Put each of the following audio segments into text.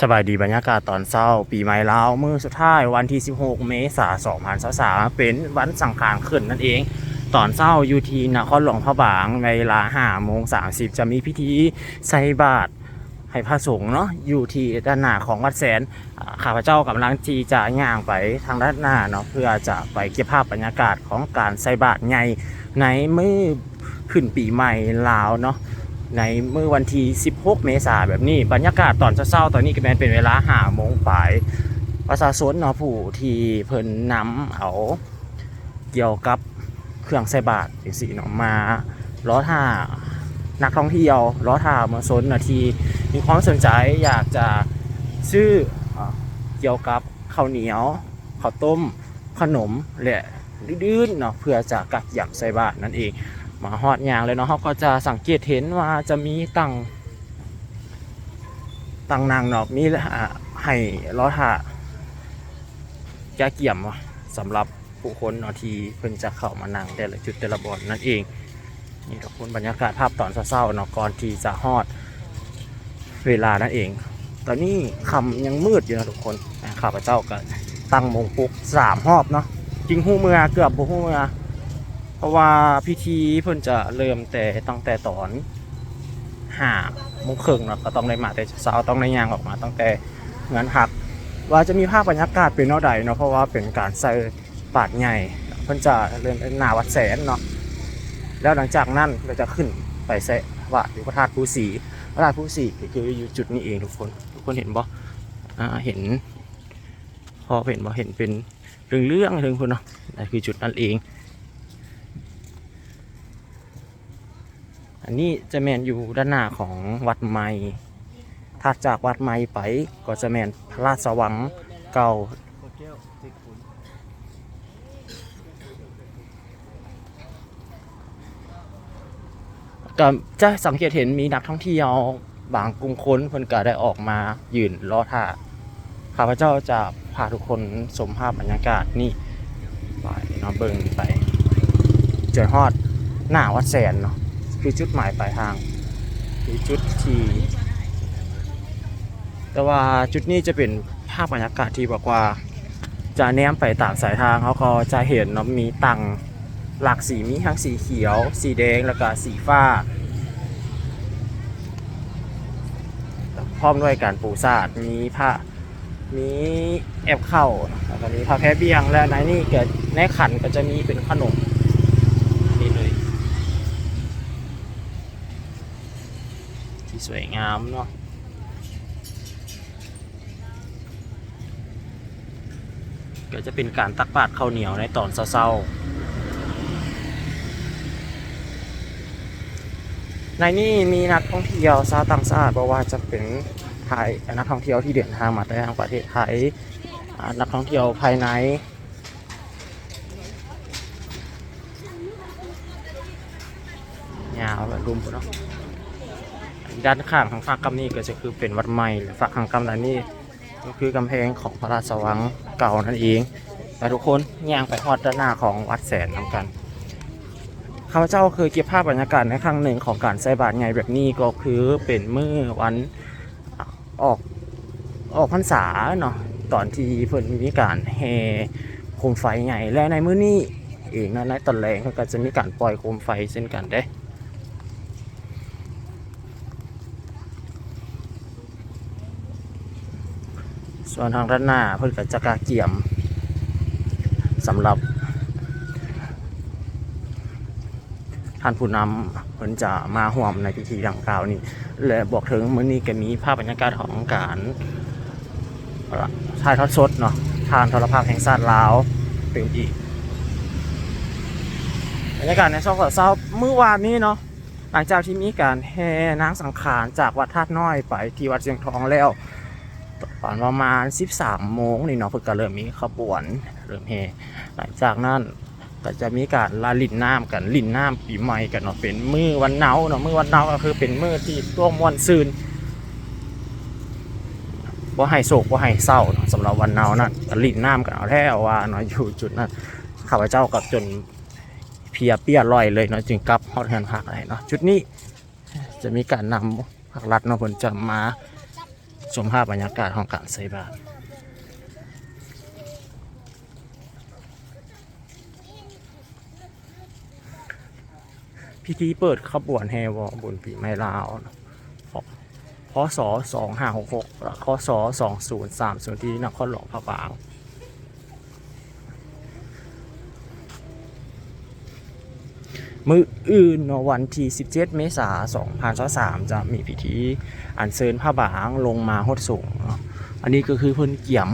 สบายดีบรรยากาศตอนเช้า ปีใหม่ลาวมือสุดท้ายวันที่ 16 เมษายน2023เป็นวันสังขารขึ้นนั่นเอง ตอนเช้าอยู่ที่นครหลวงพระบางในเวลา5โมง30 จะมีพิธีใส่บาตรให้พระสงฆ์เนาะอยู่ที่ด้านหน้าของวัดแสนข้าพเจ้ากำลังที่จะย่างไปทางด้านหน้าเนาะเพื่อจะไปเก็บภาพบรรยากาศของการใส่บาตรใหญ่ในมื้อขึ้นปีใหม่ลาวเนาะ ในเมื่อวันที่ 16 เมษายนแบบนี้ บรรยากาศตอนเช้าๆตอนนี้ก็แมนเป็นเวลาห้าโมงปลายประชาชนเนาะผู้ที่เพิ่นนำเอาเกี่ยวกับเครื่องใส่บาตรจังซี่เนาะมาล้อท่านักท่องเที่ยวล้อท่าเมืองซนนาะทีมีความสนใจอยากจะซื้อเอ่อเกี่ยวกับข้าวเหนียวข้าวต้มขนมและดื้นๆเนาะเพื่อจะกักหยั่งใส่บาตรนั่นเอง มาฮอดยางเลยเนาะเขาก็จะสังเกตเห็นว่าจะมีตังตังนางเนาะมีให้ล้อท่าแก้เกี่ยมเนาะสำหรับผู้คนเนาะที่เพิ่นจะเข้ามานั่งแต่ละจุดแต่ละบอนนั่นเอง นี่ทุกคนบรรยากาศภาพตอนเศร้าๆเนาะก่อนที่จะฮอดเวลานั่นเอง ตอนนี้คำยังมืดอยู่นะทุกคนข้าพเจ้าก็ตั้งมงปุ๊กสามรอบเนาะจริงหูเมือเกือบบ่หูเมือ ราะว่าพิธีเพิ่นจะเริ่มแต่ตั้งแต่ตอนห้าโมงครึ่งเนาะก็ต้องได้มาแต่เช้าต้องได้ย่างออกมาตั้งแต่เงินหัก ว่าจะมีภาพบรรยากาศเป็นเท่าใดเนาะเพราะว่าเป็นการใส่บาทใหญ่เพิ่นจะเริ่มนนาวัดแสนเนาะแล้วหลังจากนั้นเราจะขึ้นไปใส่บาอยู่พระธาตุภูสีพระธาตุภูสีก็คืออยู่จุดนี้เองทุกคนทุกคนเห็นบ่อ่าเห็น พอเห็นบ่เห็นเป็นเรื่องๆถึงคนเนาะนั่นคือจุดนั้นเอง นนี้จะแมนอยู่ด้านหน้าของวัดไม้ถัดจากวัดไม้ไปก็จะแมนพระราชวังเก่าก็จะสังเกตเห็นมีนักท่องเที่ยวบางกลุ่มคนเพิ่นก็ได้ออกมายืนรอท่าข้าพเจ้าจะพาทุกคนชมภาพบรรยากาศนี่ไปเนาะเบิงไปจนฮอดหน้าวัดแสนเนาะ คือจุดหมายปลายทางคือจุดที่แต่ว่าจุดนี้จะเป็นภาพบรรยากาศที่บอกว่าจะแนมไปตามสายทางเขาก็จะเห็นเนาะมีตังหลากสีมีทั้งสีเขียว สีแดงแล้วก็สีฟ้า พร้อมด้วยการปูซาดมีผ้ามีแอบเข้าแล้วก็มีผ้าแพรเบียงและในนี่เกิดในขันก็จะมีเป็นขนมนี่เลย ที่ สวยงามเนาะก็จะเป็นการตักบาตรข้าวเหนียวในตอนเศร้าๆในนี้มีนักท่องเที่ยวชาวต่างชาติบอกว่าจะเป็นไทยนักท่องเที่ยวที่เดินทางมาจากทางประเทศไทยนักท่องเที่ยวภายใน ยาวแบบรุมเนาะ ด้านข้างทางฝั่งกำนี้ก็จะคือเป็นวัดใหม่และฝั่งทางกำนั้นนี่ก็คือกำแพงของพระราชวังเก่านั่นเองแต่ทุกคนย่างไปฮอดด้านหน้าของวัดแสนนำกันข้าพเจ้าเคยเก็บภาพบรรยากาศในครั้งหนึ่งของการใส่บาตรไงแบบนี้ก็คือเป็นเมื่อวันออกออกพรรษาเนาะตอนที่เพิ่นมีการแห่โคมไฟใหญ่และในมื้อนี้เองนะในตอนแรกก็จะมีการปล่อยโคมไฟเช่นกันเด้ ส่วนทางด้านหน้าเพื่อนก็จะกาเกี่ยมสำหรับท่านผู้นำเพิ่นจะมาห่วมในพิธีดังกล่าวนี้และบอกถึงมื้อนี้ก็มีภาพบรรยากาศของการถ่ายทอดสดเนาะทางโทรภาพแห่งชาติลาวเป็นอีกบรรยากาศในช่องเศร้าเมื่อวานนี้เนาะหลังจากที่มีการแห่นางสังขารจากวัดธาตุน้อยไปที่วัดเชียงทองแล้ว ตอนประมาณ 13โมงนี่เนาะเพิ่นก็เริ่มมีขบวนเริ่มเฮหลังจากนั้นก็จะมีการลาลินน้ำกันลินน้ำปีใหม่กันเนาะเป็นมือวันเนาเนาะมือวันเนาก็คือเป็นมือที่ตัวมวนซืนบ่ให้โศกบ่ให้เศร้าเนาะสำหรับวันเนานั่นลินน้ำกันเอาแท้ว่าเนาะอยู่จุดนั้นข้าพเจ้าก็จนเพียเปียลอยเลยเนาะจึงกลับฮอดเฮือนพักอะไรเนาะจุดนี้จะมีการนำภาครัฐเนาะเพิ่นจะมา ชมภาพบรรยากาศของการใส่บาตรพิธีเปิดขบวนแห่วอบนปีไม่ลาวเนาะพศ2566และพศ2030ที่นครหลวงพระบาง มืออื่นวันที่ 17 เมษายน2023จะมีพิธีอัญเชิญพระบางลงมาหดสูงเนาะอันนี้ก็คือเพิ่นเกี่ยม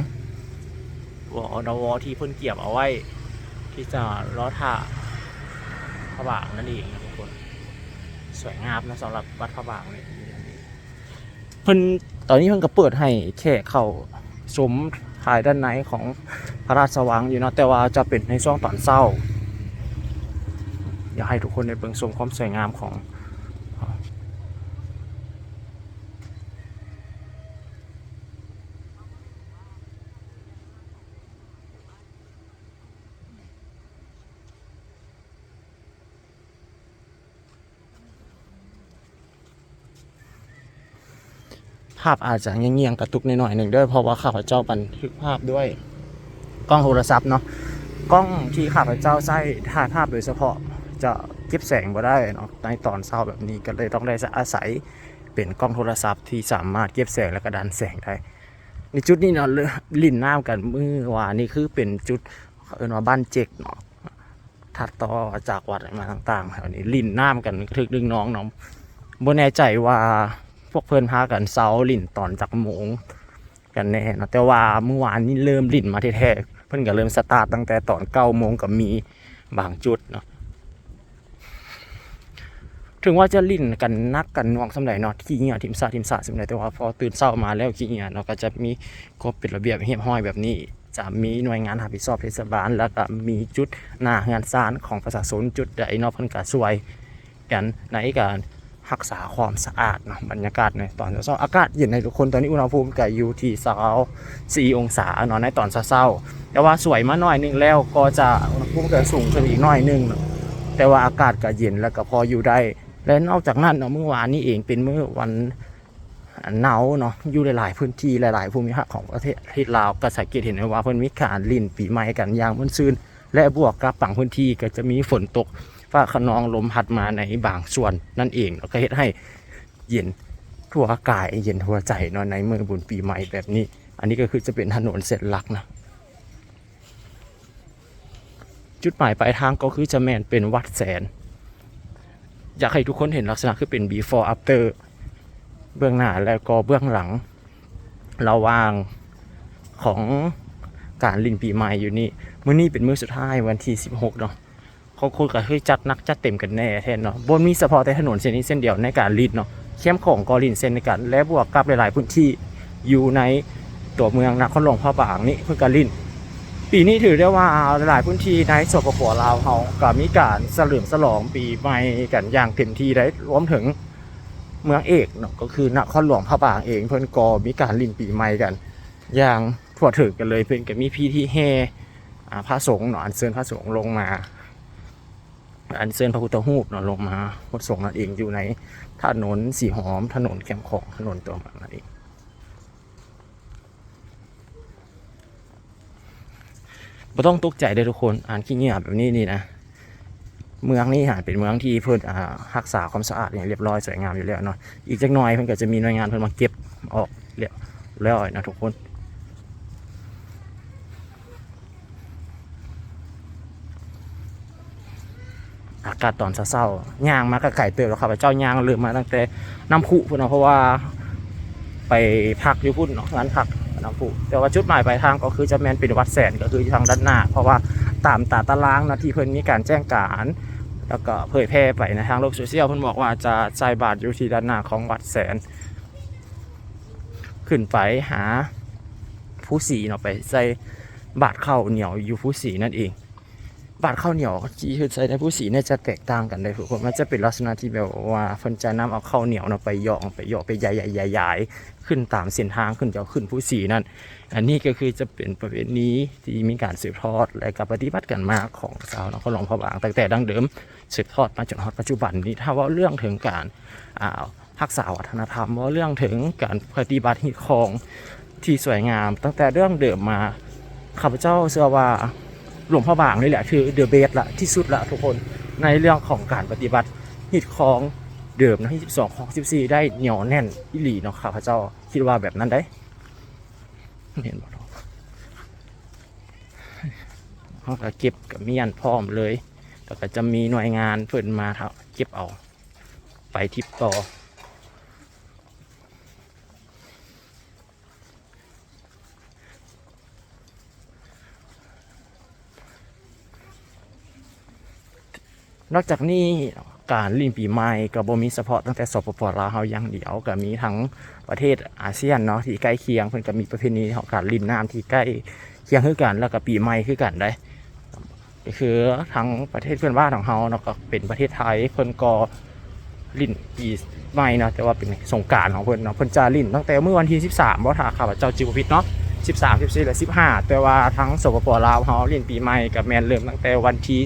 วอนวที่เพิ่นเกี่ยมเอาไว้ ที่จะล้อท่าพระบางนั่นเองนะทุกคนสวยงามนะสำหรับวัดพระบางเลยเพิ่นตอนนี้เพิ่นก็เปิดให้แค่เข้าชมภายด้านในของพระราชวังอยู่เนาะแต่ว่าจะเป็นในช่วงตอนเช้า อยากให้ทุกคนได้เบิ่งชมความสวยงามของภาพอาจจะเงียงๆกระตุกนหน่อยหนึ่งด้วยเพราะว่าข้าพเจ้าบันทึกภาพด้วย กล้องโทรศัพท์เนาะกล้องที่ข้าพเจ้าใช้ถ่ายภาพโดยเฉพาะ จะเก็บแสงบ่ได้เนาะในตอนเช้าแบบนี้ก็เลยต้องได้อาศัยเป็นกล้องโทรศัพท์ที่สามารถเก็บแสงและก็ดันแสงได้ ในจุดนี้เนาะเลยลิ่นน้ำกันมือว่านี่คือเป็นจุดเขาเอิ้นว่าบ้านเจกเนาะถัดต่อจากวัดมาต่างๆแถวนี้ลิ่นน้ำกันทึกดึงน้องเนาะบ่แน่ใจว่าพวกเพื่อนพากันเซาลิ่นตอนจากโมงกันแน่เนาะแต่ว่าเมื่อวานนี้เริ่มลิ่นมาแท้ๆเพิ่อนก็เริ่มสตาร์ตตั้งแต่ตอนเก้าโมงก็มีบางจุดเนาะ ถึงว่าจะลิ่นกันนักกันน่วงสำหรับเนาะขี้เหี่ยทีมซาทีมซาสำหรับแต่ว่าพอตื่นเช้ามาแล้วขี้เหี่ยเนาะก็จะมีกฎเป็นระเบียบเรียบร้อยแบบนี้ จะมีหน่วยงานรับผิดชอบเทศบาล แล้วก็มีจุดหน้างานศาลของประชาชนจุดใดเนาะเพิ่นก็ช่วยกันในการรักษาความสะอาดเนาะบรรยากาศในตอนเช้าอากาศเย็นในทุกคนตอนนี้อุณหภูมิก็อยู่ที่24องศาเนาะในตอนเช้าแต่ว่าสวยมาหน่อยนึงแล้วก็จะอุณหภูมิก็สูงขึ้นอีกหน่อยนึงแต่ว่าอากาศก็เย็นแล้วก็พออยู่ได้ และนอกจากนั้นเนาะเมื่อวานนี้เองเป็นเมื่อวันหนาวเนาะอยู่หลายๆพื้นที่หลายๆภูมิภาคของประเทศประเทศลาวก็สังเกตเห็นว่าเพิ่นมีการลิ่นปีใหม่กันอย่างม่นซื่นและบวกกับบางพื้นที่ก็จะมีฝนตกฟ้าขนองลมพัดมาในบางส่วนนั่นเองแล้วก็เฮ็ดให้เย็นทั่วกายเย็นทั่วใจเนาะในเมืองบุญปีใหม่แบบนี้ อันนี้ก็คือจะเป็นถนนเส้นหลักนะจุดหมายปลายทางก็คือจะแม่นเป็นวัดแสน อยากให้ทุกคนเห็นลักษณะคือเป็น before after เบื้องหน้าแล้วก็เบื้องหลัง ระว่างของการลินปีใหม่อยู่นี่มื้อนี้เป็นมื้อสุดท้ายวันที่ 16 เนาะเขาคุยกับเฮ้ยจัดนักจัดเต็มกันแน่แทนเนาะบนมีเฉพาะแต่ถนนเส้นนี้เส้นเดียวในการลินเนาะเข้มของก็ลินเส้นในการและบวกกับหลาย ๆ พื้นที่อยู่ในตัวเมืองนครหลวงพระบางนี่เพื่อการลิน ปีนี้ถือได้ว่าหลายพื้นที่ในสปปลาวเขาก็มีการเฉลิมฉลองปีใหม่กันอย่างเต็มที่ได้รวมถึงเมืองเอกเนาะก็คือนครหลวงพระบางเองเพิ่นก็มีการลินปีใหม่กัน อย่างทั่วถึงกันเลยเพิ่นก็มีพิธีแห่พระสงฆ์เนาะอัญเชิญพระสงฆ์ลงมา อัญเชิญพระพุทธรูปเนาะลงมาพระสงฆ์นั่นเองอยู่ในถนนสีหอมถนนแคมของถนนตัวมืองนั่นเอง ไม่ต้องตกใจเลยทุกคนอ่านขี้เงียบแบบนี้นี่นะเมืองนี่หาเป็นเมืองที่เพิ่นอ่ารักษาความสะอาดอย่างเรียบร้อยสวยงามอยู่แล้วเนาะอีกจักหน่อยเพิ่นก็จะมีหน่วยงานเพิ่นมาเก็บออกเรียบร้อยนะทุกคนอากาศตอนเช้าๆย่างมาก็ไก่เติบแล้วครับเจ้าย่างเริ่มมาตั้งแต่น้ำพุพุ่นเนาะเพราะว่า ไปพักอยู่พุ่นเนาะงานพัก น้ำพุแต่ว่าจุดหมายปลายทางก็คือจะแมนเป็นวัดแสนก็คือทางด้านหน้า เพราะว่าตามตาตารางนะที่เพิ่นมีการแจ้งการแล้วก็เผยแพร่ไปในทางโลกโซเชียลเพิ่นบอกว่าจะใจบาทอยู่ที่ด้านหน้าของวัดแสน ขึ้นไปหาผู้สีเนาะไปใส่บาทข้าเหนียวอยู่ผู้สีนั่นเอง บาทข้าวเหนียวที่คือใส่ในผู้สีเนี่ยจะแตกต่างกันเลยทุกคนมันจะเป็นลักษณะที่แบบว่าเพิ่นจะนำเอาข้าวเหนียวเนาะไปหยองไปหยาะไปใหญ่ๆๆๆขึ้นตามเส้นทางขึ้นจะขึ้นผู้สีนั่นอันนี้ก็คือจะเป็นประเพณีที่มีการสืบทอดและกับปฏิบัติกันมาของชาวนครหลวงพระบางตั้งแต่ดั้งเดิมสืบทอดมาจนฮอดปัจจุบันนี้ถ้าว่าเรื่องถึงการอ่ารักษาวัฒนธรรมว่าเรื่องถึงการปฏิบัติฮีตของที่สวยงาม ตั้งแต่เรื่องเดิมมาข้าพเจ้าเชื่อว่า หลวงพ่อบางนี่แหละคือเดอะเบสละที่สุดละทุกคนในเรื่องของการปฏิบัติฮีตของเดิมนะที่12ของ14 ได้เหนียวแน่นอิหลีเนาะข้าพเจ้าคิดว่าแบบนั้นได้เห็นบ่เนาะเขาก็เก็บกับเมียนพร้อมเลยแล้วก็จะมีหน่วยงานเพิ่นมาเท่าเก็บเอาไปทิปต่อ นอกจากนี้การลิ่นปีใหม่ก็บ่มีเฉพาะตั้งแต่สปปลาวเฮาอย่างเดียวก็มีทั้งประเทศอาเซียนเนาะที่ใกล้เคียงเพิ่นก็มีประเพณีของการลินน้ำที่ใกล้เคียงคือกัน แล้วก็ปีใหม่คือกันได้ก็คือทั้งประเทศเพื่อนบ้านของเฮาเนาะก็เป็นประเทศไทยเพิ่นก็ลินปีใหม่เนาะแต่ว่าเป็นสงการของเพิ่นเนาะเพิ่นจะลินตั้งแต่เมื่อวันที่ 13บ่ถ้าข้าพเจ้าจิบผิดเนาะ 13 14และ15 แต่ว่าทั้งสปปลาวเฮาเล่นปีใหม่กับแมนเริ่มตั้งแต่วันที่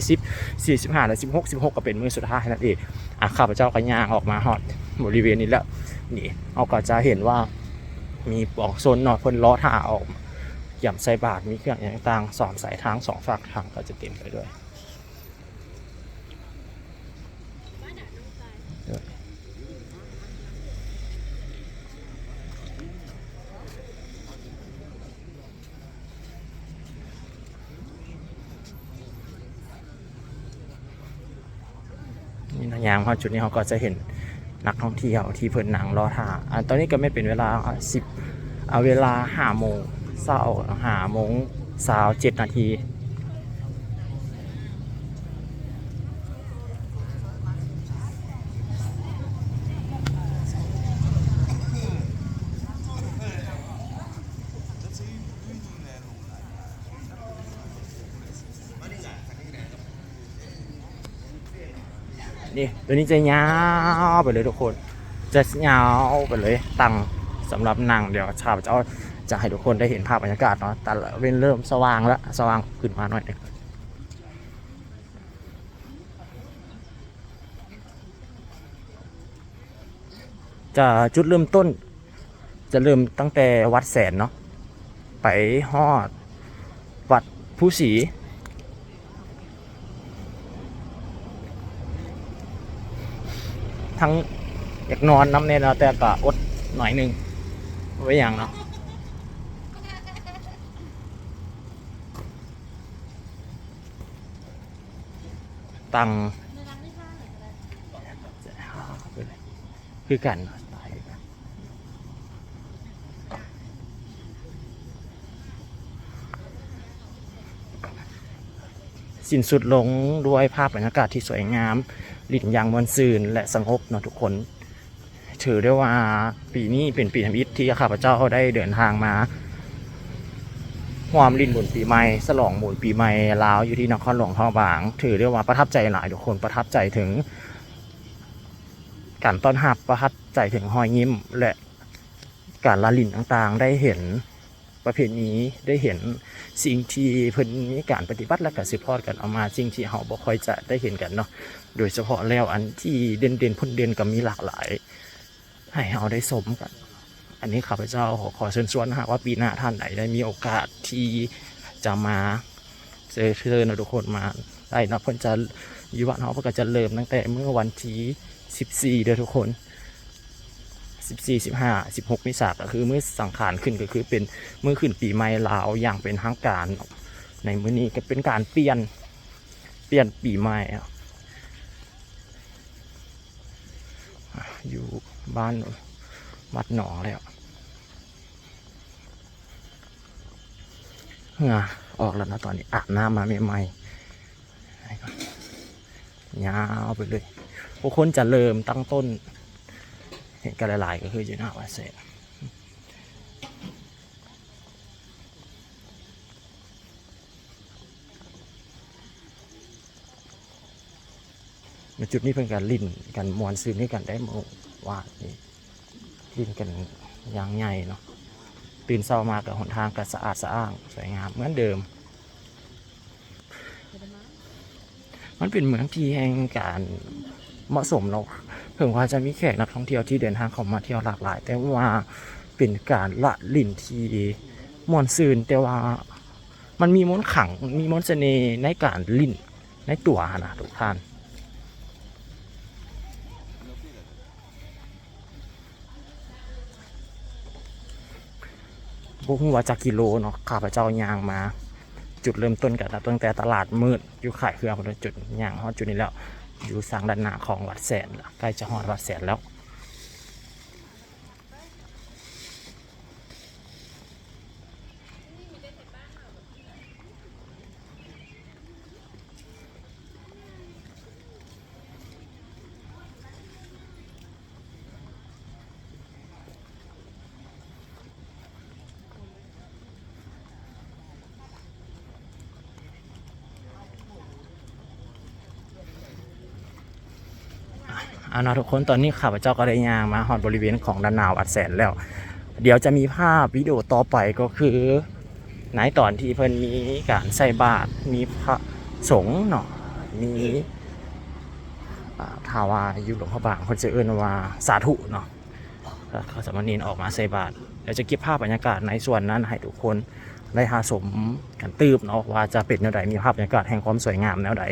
10 45และ16 16 ก็เป็นมื้อสุดท้ายนั่นเองอะข้าพเจ้าก็ย่างออกมาฮอดบริเวณนี้แล้วนี่เอาก็จะเห็นว่ามีปลอกโซนเนาะเพิ่นล้อท่าออกย่ำใส่บาทมีเครื่องอย่างต่างๆสอนสายทางสองฝากทางก็จะเต็มไปด้วย ยามเขาจุดนี้เขาก็จะเห็นนักท่องเที่ยวที่เพิ่นนั่งรอท่าอันตอนนี้ก็ไม่เป็นเวลาสิบเอาเวลาห้าโมงเศร้าห้าโมงสาวเจ็ดนาที นี่ตัวนี้จะยาวไปเลยทุกคน จะยาวไปเลยตังสำหรับนั่งเดี๋ยวชาวจะจะให้ทุกคนได้เห็นภาพบรรยากาศเนาะแต่เว้นเริ่มสว่างแล้วสว่างขึ้นมาหน่อยนึงจะจุดเริ่มต้น จะเริ่มตั้งแต่วัดแสนเนาะไปฮอด วัดผู้ศรี ทั้งอยากนอนน้ำเนี่ยเนาะแต่ก็อดหน่อยหนึงไว้อย่างเนาะตังคือกันสิ้นสุดลงด้วยภาพบรรยากาศที่สวยงาม ลิ่นยางมวลซืนและสงบเนาะทุกคน ถือได้ว่าปีนี้เป็นปีทำอิฐที่ข้าพเจ้าได้เดินทางมาความลินบุญปีใหม่สลองบุญปีใหม่ลาวอยู่ที่นครหลวงทองบาง ถือได้ว่าประทับใจหลายทุกคนประทับใจถึงการต้อนรับประทับใจถึงหอยยิ้มและการละลินต่างๆ ได้เห็น ประเพณีได้เห็นสิ่งที่เพิ่นมีการปฏิบัติและการสืบทอดกันเออกมาสิ่งที่เฮาบ่ค่อยจะได้เห็นกันเนาะโดยเฉพาะแล้วอันที่เด่นๆพ้นเด่นก็มีหลากหลาย ให้เราได้สมกัน อันนี้ข้าพเจ้าขอขอเชิญชวนนะฮะว่าปีหน้าท่านไหนได้มีโอกาสที่จะมาเจอเชิญทุกคนมาได้นะเพิ่นจะยุวะเนาเพิ่นก็จะเริ่มตั้งแต่เมื่อวันที่14เดือนทุกคน 14 15 16มิษายนก็คือมื้อสังขารขึ้นก็คือเป็นมื้อขึ้นปีใหม่ลาวอย่างเป็นทางการในมื้อนี้ก็เป็นการเปลี่ยนเปลี่ยนปีใหม่อยู่บ้านวัดหนองแล้วเหงื่อออกแล้วนะตอนนี้อาบน้ำมาใหม่ๆยาวไปเลยพวกคนจะเริ่มตั้งต้น เห็นกันหลายก็คืออยู่หน้าวัดเสร็จจุดนี้เป็นการลิ่นกันมวนซื้อนี่กันได้มื่อวานนี่ลิ่นกันอย่างใหญ่เนาะตื่นเช้ามากับหนทางก็สะอาดสะอ้างสวยงามเหมือนเดิม มันเป็นเหมืองที่แห่งการ เหมาะสมเนาะเถึงว่าจะมีแขกนักท่องเที่ยวที่เดินทางเข้ามาเที่ยวหลากหลาย แต่ว่าเป็นการละลิ่นทีม่วนซืนแต่ว่ามันมีมนขังมีมนเสน่ห์ในการลิ่นในตัวนะทุกท่านบุ้งว่าจากกิโลเนาะข้าพเจ้ายางมา จุดเริ่มต้นกันตั้งแต่ตลาดมืดอยู่ขายเครื่องคนละจุดยางฮอดจุดนี้แล้ว อยู่สร้างด้านหน้าของวัดแสนใกล้จะหอดวัดแสนแล้ว อานาะทุกคนตอนนี้ข้าพเจ้าก็ได้ย่างมาฮอดบริเวณของด้านนาวัดแสนแล้ว เดี๋ยวจะมีภาพวิดีโอต่อไปก็คือในตอนที่เพิ่นมีการใส่บาตรมีพระสงฆ์เนาะมีทาวาอยู่หลวงพระบางเพิ่นจะเอื้นว่าสาธุเนาะเขาสามเณรออกมาใส่บาตรเดี๋ยวจะเก็บภาพบรรยากาศในส่วนนั้นให้ทุกคนได้หาสมกันตืบเนาะว่าจะเป็นแนวใดมีภาพบรรยากาศแห่งความสวยงามแนวใด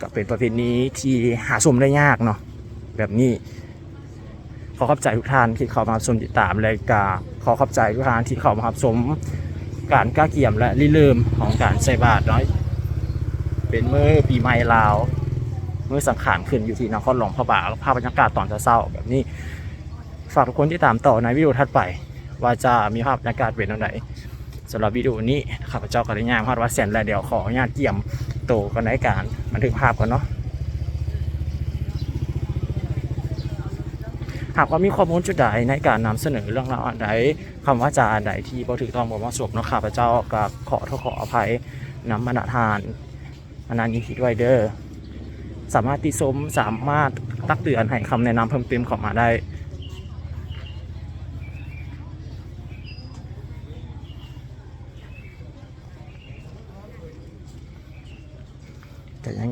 ก็เป็นประเพณีที่หาชมได้ยากเนาะแบบนี้ ขอขอบใจทุกท่านที่เข้ามาชมติดตามรายการขอขอบใจทุกท่านที่เข้ามารับชมการก้าเกี่ยมและริเริ่มของการใส่บาตรเนาะเป็นเมื่อปีใหม่ลาวเมื่อสังขารขึ้นอยู่ที่นครหลวงพระบางภาพบรรยากาศตอนเช้าแบบนี้ ฝากทุกคนที่ตามต่อในวิดีโอถัดไป ว่าจะมีภาพบรรยากาศเป็นยังไงสำหรับวิดีโอนี้ข้าพเจ้าก็ได้ย่างพาดวัดแสนและเดี๋ยวขออนุญาตเกี่ยมโตกันในการ บันทึกภาพกันเนาะหากว่ามีข้อมูลจุดใดในการนำเสนอเรื่องราวอันใดคำว่าจาอันใดที่บ่ถูกต้องบ่เหมาะสมเนาะข้าพเจ้าก็ขอโทษขออภัยนำมาณทานอนันยินดีด้วเด้อสามารถติชมสามารถตักเตือนให้คำแนะนำเพิ่มเติมเข้ามาได้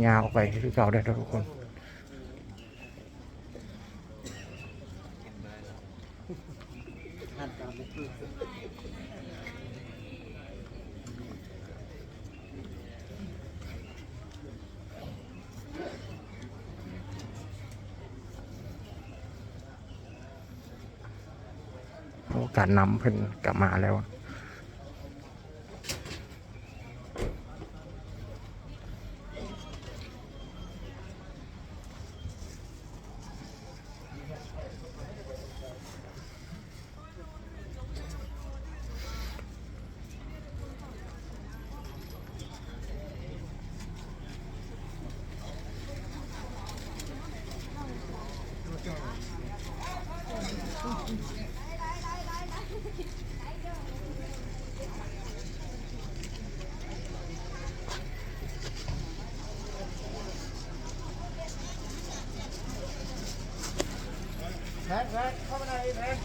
ยาวออกไปคือเก่าได้ทุกคนโอกาสนำเพิ่นกลับมาแล้ว แพงแพงเข้ามาในแพง